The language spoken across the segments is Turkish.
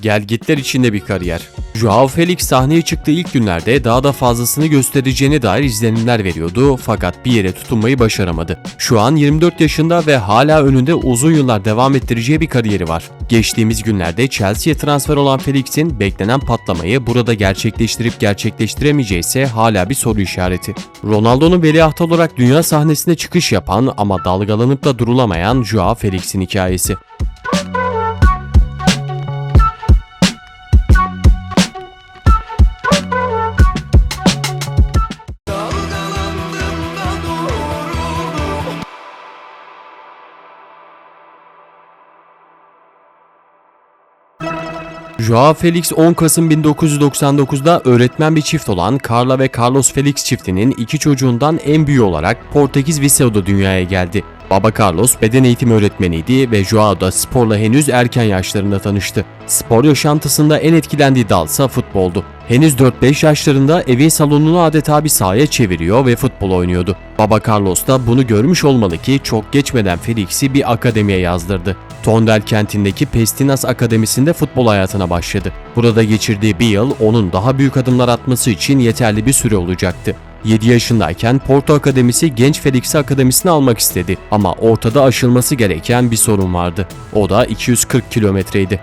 Gelgitler içinde bir kariyer. Joao Felix sahneye çıktığı ilk günlerde daha da fazlasını göstereceğine dair izlenimler veriyordu fakat bir yere tutunmayı başaramadı. Şu an 24 yaşında ve hala önünde uzun yıllar devam ettireceği bir kariyeri var. Geçtiğimiz günlerde Chelsea'ye transfer olan Felix'in beklenen patlamayı burada gerçekleştirip gerçekleştiremeyeceği ise hala bir soru işareti. Ronaldo'nun veliahtı olarak dünya sahnesine çıkış yapan ama dalgalanıp da durulamayan Joao Felix'in hikayesi. Joao Felix 10 Kasım 1999'da öğretmen bir çift olan Carla ve Carlos Felix çiftinin iki çocuğundan en büyüğü olarak Portekiz Viceo'da dünyaya geldi. Baba Carlos beden eğitimi öğretmeniydi ve Joao da sporla henüz erken yaşlarında tanıştı. Spor yaşantısında en etkilendiği dalsa futboldu. Henüz 4-5 yaşlarında evin salonunu adeta bir sahaya çeviriyor ve futbol oynuyordu. Baba Carlos da bunu görmüş olmalı ki çok geçmeden Felix'i bir akademiye yazdırdı. Tondel kentindeki Pestinas Akademisi'nde futbol hayatına başladı. Burada geçirdiği bir yıl onun daha büyük adımlar atması için yeterli bir süre olacaktı. 7 yaşındayken Porto Akademisi Genç Felix'i akademisine almak istedi ama ortada aşılması gereken bir sorun vardı. O da 240 kilometreydi.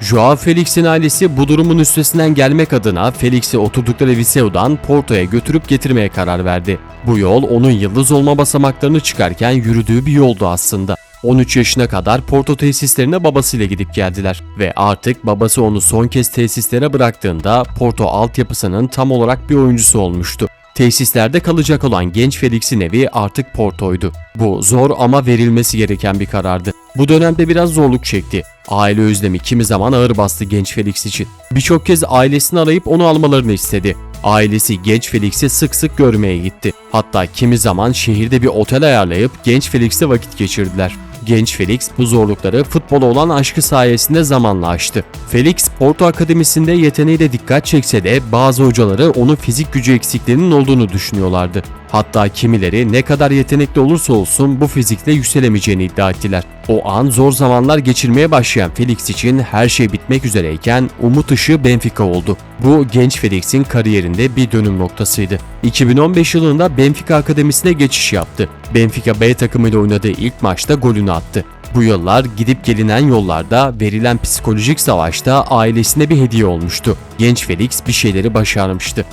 Joao Felix'in ailesi bu durumun üstesinden gelmek adına Felix'i oturdukları Viceo'dan Porto'ya götürüp getirmeye karar verdi. Bu yol onun yıldız olma basamaklarını çıkarken yürüdüğü bir yoldu aslında. 13 yaşına kadar Porto tesislerine babasıyla gidip geldiler ve artık babası onu son kez tesislere bıraktığında Porto altyapısının tam olarak bir oyuncusu olmuştu. Tesislerde kalacak olan genç Felix'in evi artık Porto'ydu. Bu zor ama verilmesi gereken bir karardı. Bu dönemde biraz zorluk çekti. Aile özlemi kimi zaman ağır bastı genç Felix için. Birçok kez ailesini arayıp onu almalarını istedi. Ailesi genç Felix'i sık sık görmeye gitti. Hatta kimi zaman şehirde bir otel ayarlayıp genç Felix'le vakit geçirdiler. Genç Felix bu zorlukları futbola olan aşkı sayesinde zamanla aştı. Felix Porto Akademisi'nde yeteneğiyle dikkat çekse de bazı hocaları onun fizik gücü eksiklerinin olduğunu düşünüyorlardı. Hatta kimileri ne kadar yetenekli olursa olsun bu fizikle yükselemeyeceğini iddia ettiler. O an zor zamanlar geçirmeye başlayan Felix için her şey bitmek üzereyken umut ışığı Benfica oldu. Bu genç Felix'in kariyerinde bir dönüm noktasıydı. 2015 yılında Benfica Akademisi'ne geçiş yaptı. Benfica B takımıyla oynadığı ilk maçta golünü attı. Bu yıllar gidip gelinen yollarda verilen psikolojik savaşta ailesine bir hediye olmuştu. Genç Felix bir şeyleri başarmıştı.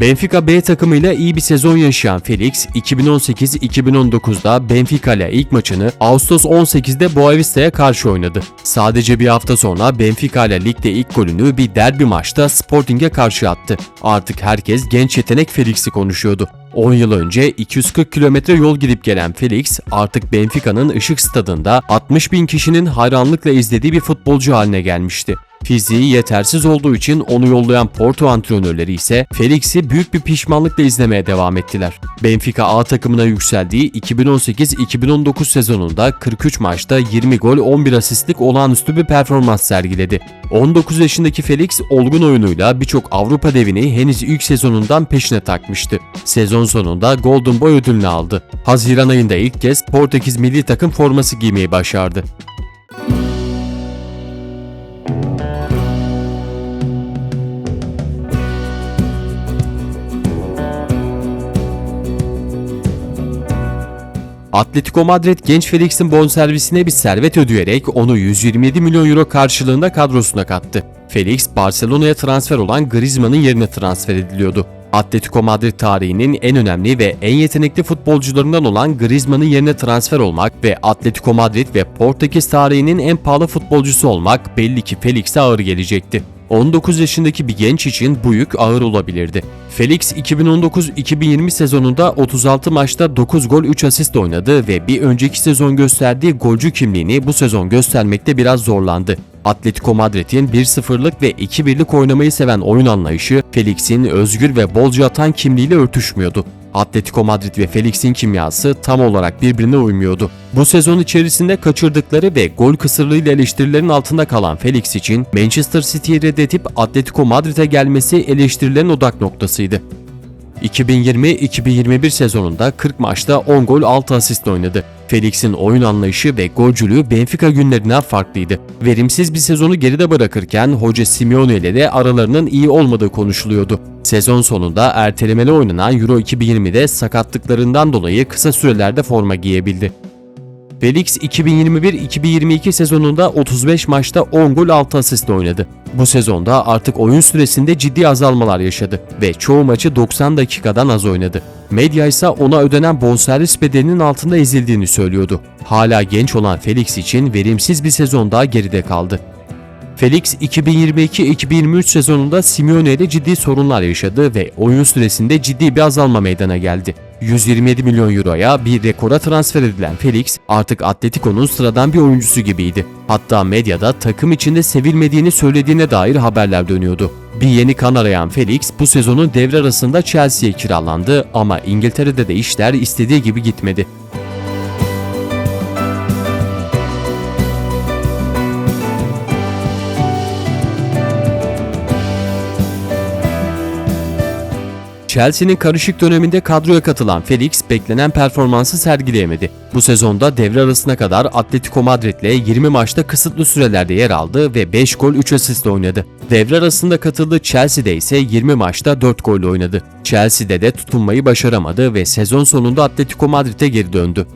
Benfica B takımıyla iyi bir sezon yaşayan Felix, 2018-2019'da Benfica ile ilk maçını Ağustos 18'de Boavista'ya karşı oynadı. Sadece bir hafta sonra Benfica ile ligde ilk golünü bir derbi maçta Sporting'e karşı attı. Artık herkes genç yetenek Felix'i konuşuyordu. 10 yıl önce 240 kilometre yol gidip gelen Felix artık Benfica'nın ışık stadında 60 bin kişinin hayranlıkla izlediği bir futbolcu haline gelmişti. Fiziği yetersiz olduğu için onu yollayan Porto antrenörleri ise Felix'i büyük bir pişmanlıkla izlemeye devam ettiler. Benfica A takımına yükseldiği 2018-2019 sezonunda 43 maçta 20 gol 11 asistlik olağanüstü bir performans sergiledi. 19 yaşındaki Felix olgun oyunuyla birçok Avrupa devini henüz ilk sezonundan peşine takmıştı. Sezon sonunda Golden Boy ödülünü aldı. Haziran ayında ilk kez Portekiz milli takım forması giymeyi başardı. Atletico Madrid genç Felix'in bonservisine bir servet ödeyerek onu 127 milyon euro karşılığında kadrosuna kattı. Felix, Barcelona'ya transfer olan Griezmann'ın yerine transfer ediliyordu. Atletico Madrid tarihinin en önemli ve en yetenekli futbolcularından olan Griezmann'ın yerine transfer olmak ve Atletico Madrid ve Portekiz tarihinin en pahalı futbolcusu olmak belli ki Felix'e ağır gelecekti. 19 yaşındaki bir genç için bu yük ağır olabilirdi. Felix 2019-2020 sezonunda 36 maçta 9 gol 3 asist oynadı ve bir önceki sezon gösterdiği golcü kimliğini bu sezon göstermekte biraz zorlandı. Atletico Madrid'in 1-0'lık ve 2-1'lik oynamayı seven oyun anlayışı Felix'in özgür ve bolca atan kimliğiyle örtüşmüyordu. Atletico Madrid ve Felix'in kimyası tam olarak birbirine uymuyordu. Bu sezon içerisinde kaçırdıkları ve gol kısırlığıyla eleştirilerin altında kalan Felix için Manchester City'yi reddedip Atletico Madrid'e gelmesi eleştirilerin odak noktasıydı. 2020-2021 sezonunda 40 maçta 10 gol 6 asist oynadı. Felix'in oyun anlayışı ve golcülüğü Benfica günlerinden farklıydı. Verimsiz bir sezonu geride bırakırken hoca Simeone ile de aralarının iyi olmadığı konuşuluyordu. Sezon sonunda ertelemeli oynanan Euro 2020'de sakatlıklarından dolayı kısa sürelerde forma giyebildi. Felix 2021-2022 sezonunda 35 maçta 10 gol 6 asist oynadı. Bu sezonda artık oyun süresinde ciddi azalmalar yaşadı ve çoğu maçı 90 dakikadan az oynadı. Medya ise ona ödenen bonservis bedelinin altında ezildiğini söylüyordu. Hala genç olan Felix için verimsiz bir sezon daha geride kaldı. Felix 2022-2023 sezonunda Simeone ile ciddi sorunlar yaşadı ve oyun süresinde ciddi bir azalma meydana geldi. 127 milyon euroya bir rekora transfer edilen Felix artık Atletico'nun sıradan bir oyuncusu gibiydi. Hatta medyada takım içinde sevilmediğini söylediğine dair haberler dönüyordu. Bir yeni kan arayan Felix bu sezonun devre arasında Chelsea'ye kiralandı ama İngiltere'de de işler istediği gibi gitmedi. Chelsea'nin karışık döneminde kadroya katılan Felix beklenen performansı sergileyemedi. Bu sezonda devre arasına kadar Atletico Madrid'le 20 maçta kısıtlı sürelerde yer aldı ve 5 gol 3 asist oynadı. Devre arasında katıldığı Chelsea'de ise 20 maçta 4 gol oynadı. Chelsea'de de tutunmayı başaramadı ve sezon sonunda Atletico Madrid'e geri döndü.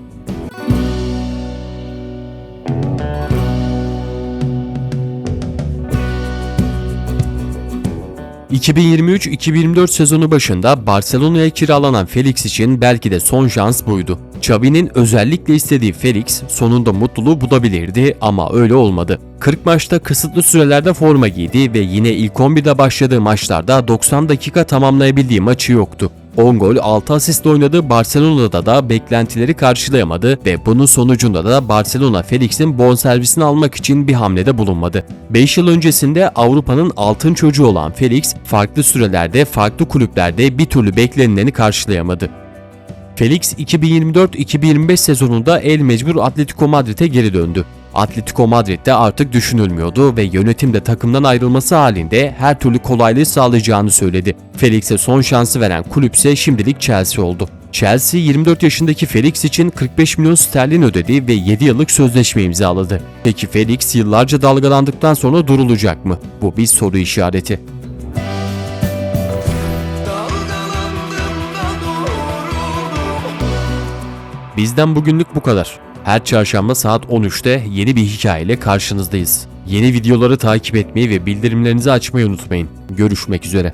...2023-2024 sezonu başında Barcelona'ya kiralanan Felix için belki de son şans buydu. Xavi'nin özellikle istediği Felix sonunda mutluluğu bulabilirdi ama öyle olmadı. 40 maçta kısıtlı sürelerde forma giydi ve yine ilk 11'de başladığı maçlarda 90 dakika tamamlayabildiği maçı yoktu. 10 gol 6 asist oynadı Barcelona'da da beklentileri karşılayamadı ve bunun sonucunda da Barcelona Felix'in bonservisini almak için bir hamlede bulunmadı. 5 yıl öncesinde Avrupa'nın altın çocuğu olan Felix farklı sürelerde farklı kulüplerde bir türlü beklenileni karşılayamadı. Felix 2024-2025 sezonunda el mecbur Atletico Madrid'e geri döndü. Atletico Madrid'de artık düşünülmüyordu ve yönetim de takımdan ayrılması halinde her türlü kolaylığı sağlayacağını söyledi. Felix'e son şansı veren kulüpse şimdilik Chelsea oldu. Chelsea 24 yaşındaki Felix için 45 milyon sterlin ödedi ve 7 yıllık sözleşme imzaladı. Peki Felix yıllarca dalgalandıktan sonra durulacak mı? Bu bir soru işareti. Bizden bugünlük bu kadar. Her çarşamba saat 13'te yeni bir hikayeyle karşınızdayız. Yeni videoları takip etmeyi ve bildirimlerinizi açmayı unutmayın. Görüşmek üzere.